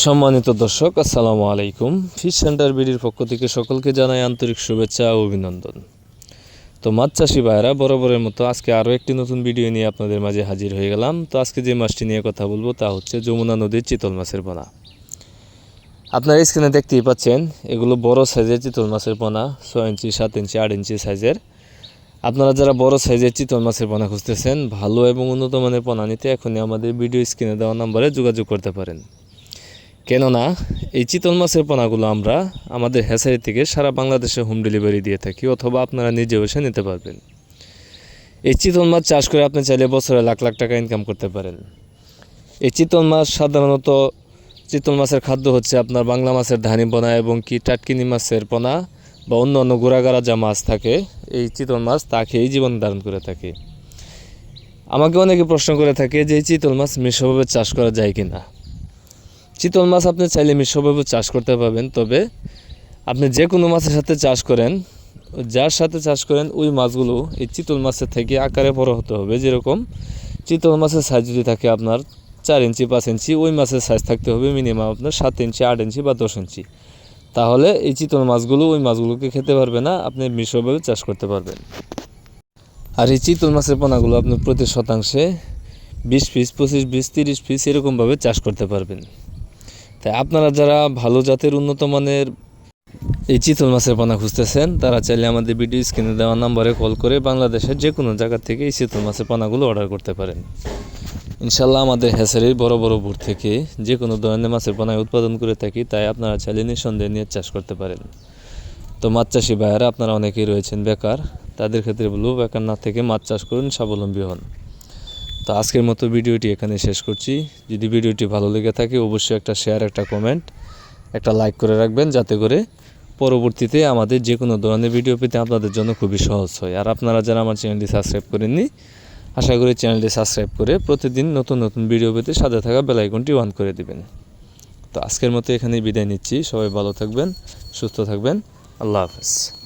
সম্মানিত দর্শক, আসসালামু আলাইকুম। ফিশ সেন্টার বিডির পক্ষ থেকে সকলকে জানাই আন্তরিক শুভেচ্ছা ও অভিনন্দন। তো মাছ চাষি ভাইরা বরাবরের মতো আজকে আরও একটি নতুন ভিডিও নিয়ে আপনাদের মাঝে হাজির হয়ে গেলাম। তো আজকে যে মাছটি নিয়ে কথা বলব তা হচ্ছে যমুনা নদীর চিতল মাছের পোনা। আপনারা স্ক্রিনে দেখতেই পাচ্ছেন, এগুলো বড় সাইজের চিতল মাছের পোনা, ছয় ইঞ্চি, সাত ইঞ্চি, আট ইঞ্চি সাইজের। আপনারা যারা বড় সাইজের চিতল মাছের পোনা খুঁজতেছেন, ভালো এবং উন্নত মানের পোনা নিতে এখনই আমাদের ভিডিও স্ক্রিনে দেওয়া নম্বরে যোগাযোগ করতে পারেন। কেননা এই চিতল মাছের পোনাগুলো আমরা আমাদের হ্যাচারি থেকে সারা বাংলাদেশে হোম ডেলিভারি দিয়ে থাকি অথবা আপনারা নিজেও এসে নিতে পারবেন। এই চিতল মাছ চাষ করে আপনি চাইলে বছরে লাখ লাখ টাকা ইনকাম করতে পারেন। এই চিতল মাছ সাধারণত চিতল মাছের খাদ্য হচ্ছে আপনার বাংলা মাছের ধানি পোনা এবং কি টাটকিনি মাছের পোনা বা অন্য অন্য গোড়াগাড়া যা মাছ থাকে। এই চিতল মাছ তা খেয়েই জীবন ধারণ করে থাকে। আমাকে অনেকে প্রশ্ন করে থাকে যে এই চিতল মাছ মিশ্রভাবে চাষ করা যায় কি না চিতল মাছ আপনি চাইলে মিশ্রভাবে চাষ করতে পারবেন, তবে আপনি যে কোনো মাছের সাথে চাষ করেন, যার সাথে চাষ করেন, ওই মাছগুলো এই চিতল মাছের থেকে আকারে বড় হতে হবে। যেরকম চিতল মাছের সাইজ যদি থাকে আপনার চার ইঞ্চি, পাঁচ ইঞ্চি, ওই মাছের সাইজ থাকতে হবে মিনিমাম আপনার সাত ইঞ্চি, আট ইঞ্চি বা দশ ইঞ্চি। তাহলে এই চিতল মাছগুলো, ওই মাছগুলোকে খেতে পারবে না, আপনি মিশ্রভাবে চাষ করতে পারবেন। আর এই চিতল মাছের পোনাগুলো আপনি প্রতি শতাংশে বিশ পিস, পঁচিশ পিস, তিরিশ পিস এরকমভাবে চাষ করতে পারবেন। তাই আপনারা যারা ভালো জাতের উন্নত মানের এই চিতল মাছের পানা খুঁজতেছেন, তারা চাইলে আমাদের ভিডিও স্ক্রিনে দেওয়া নাম্বারে কল করে বাংলাদেশের যে কোনো জায়গা থেকে এই চিতল মাছের পানাগুলো অর্ডার করতে পারেন। ইনশাল্লাহ আমাদের হ্যাসারির বড় বড় বুট থেকে যে কোনো ধরনের মাছের পোনায় উৎপাদন করে থাকি, তাই আপনারা চাইলে নিঃসন্দেহে নিয়ে চাষ করতে পারেন। তো মাছ চাষি ভাইয়েরা, আপনারা অনেকেই রয়েছেন বেকার, তাদের ক্ষেত্রে বলব, বেকার না থেকে মাছ চাষ করুন, স্বাবলম্বী হন। তো আজকের মতো ভিডিওটি এখানে শেষ করছি। যদি ভিডিওটি ভালো লেগে থাকে, অবশ্যই একটা শেয়ার একটা কমেন্ট একটা লাইক করে রাখবেন যাতে করে পরবর্তীতে আমাদের যে কোনো ধরনের ভিডিও পেতে আপনাদের জন্য খুবই সহজ হয়। আর আপনারা যারা আমার চ্যানেলটি সাবস্ক্রাইব করেননি, আশা করি চ্যানেলটি সাবস্ক্রাইব করে প্রতিদিন নতুন নতুন ভিডিও পেতে সাথে থাকা বেলাইকনটি অন করে দিবেন। তো আজকের মতো এখানেই বিদায় নিচ্ছি। সবাই ভালো থাকবেন, সুস্থ থাকবেন। আল্লাহ হাফেজ।